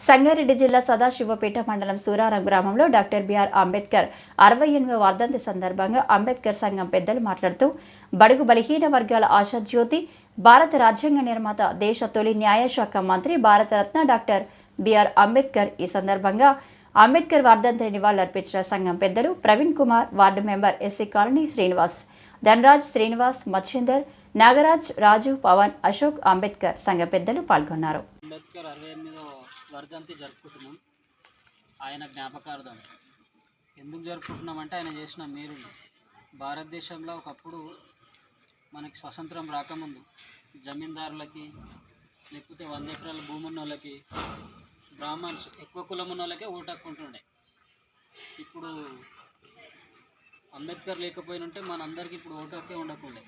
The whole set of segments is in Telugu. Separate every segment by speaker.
Speaker 1: సంగారెడ్డి జిల్లా సదాశివపేట మండలం సూరారం గ్రామంలో డాక్టర్ బిఆర్ అంబేద్కర్ అరవై ఎనిమిదవ వర్ధంతి సందర్భంగా అంబేద్కర్ సంఘం పెద్దలు మాట్లాడుతూ బడుగు బలహీన వర్గాల ఆశాజ్యోతి భారత రాజ్యాంగ నిర్మాత దేశ తొలి న్యాయశాఖ మంత్రి భారతరత్న డాక్టర్ బిఆర్ అంబేద్కర్. ఈ సందర్భంగా అంబేద్కర్ వర్ధంతిని నివాళులర్పించిన సంఘం పెద్దలు Praveen Kumar ward member SC colony Srinivas Dhanraj Srinivas Machindar Nagaraj Raju Pavan Ashok Ambedkar సంఘ పెద్దలు పాల్గొన్నారు.
Speaker 2: వర్ధంతి జరుపుకుంటున్నాం. ఆయన జ్ఞాపకార్థం. ఎందుకు జరుపుకుంటున్నామంటే ఆయన చేసిన మేలు. భారతదేశంలో ఒకప్పుడు మనకి స్వతంత్రం రాకముందు జమీందారులకి లేకపోతే వంద ఎకరాల భూమి ఉన్న వాళ్ళకి బ్రాహ్మణ్స్ ఎక్కువ కులం ఉన్న వాళ్ళకే ఓటు హక్కుంటుండే ఇప్పుడు అంబేద్కర్ లేకపోయినంటే మనందరికీ ఇప్పుడు ఓటు హక్కే ఉండకుండే.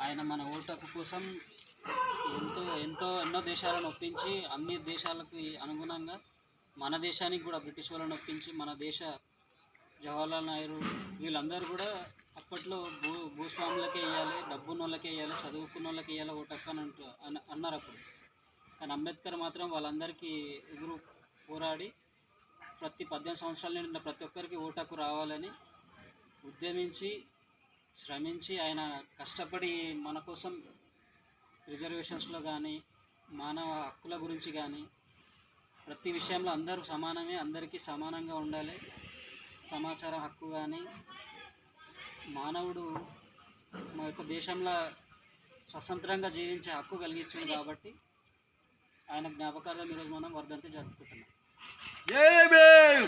Speaker 2: ఆయన మన ఓటు హక్కు కోసం ఎంతో ఎంతో ఎన్నో దేశాలను ఒప్పించి అన్ని దేశాలకు అనుగుణంగా మన దేశానికి కూడా బ్రిటిష్ వాళ్ళని ఒప్పించి మన దేశ జవహర్లాల్ నెహ్రూ వీళ్ళందరూ కూడా అప్పట్లో భూ భూస్వాములకే వేయాలి డబ్బున్న వాళ్ళకే వేయాలి చదువుకున్న వాళ్ళకి వేయాలి ఓటు అని అంటూ అన్న- అన్నారు అప్పుడు. కానీ అంబేద్కర్ మాత్రం వాళ్ళందరికీ ఎదురు పోరాడి ప్రతి పద్దెనిమిది సంవత్సరాల నిండిన ప్రతి ఒక్కరికి ఓటకు రావాలని ఉద్యమించి శ్రమించి ఆయన కష్టపడి మన కోసం రిజర్వేషన్స్లో కానీ మానవ హక్కుల గురించి కానీ ప్రతి విషయంలో అందరూ సమానమే అందరికీ సమానంగా ఉండాలి. సమాచార హక్కు కానీ మానవుడు మా యొక్క దేశంలో స్వతంత్రంగా జీవించే హక్కు కలిగించింది కాబట్టి ఆయన జ్ఞాపకార్థం ఈరోజు మనం వర్ధంతి జరుపుకుంటున్నాం. జై భీమ్!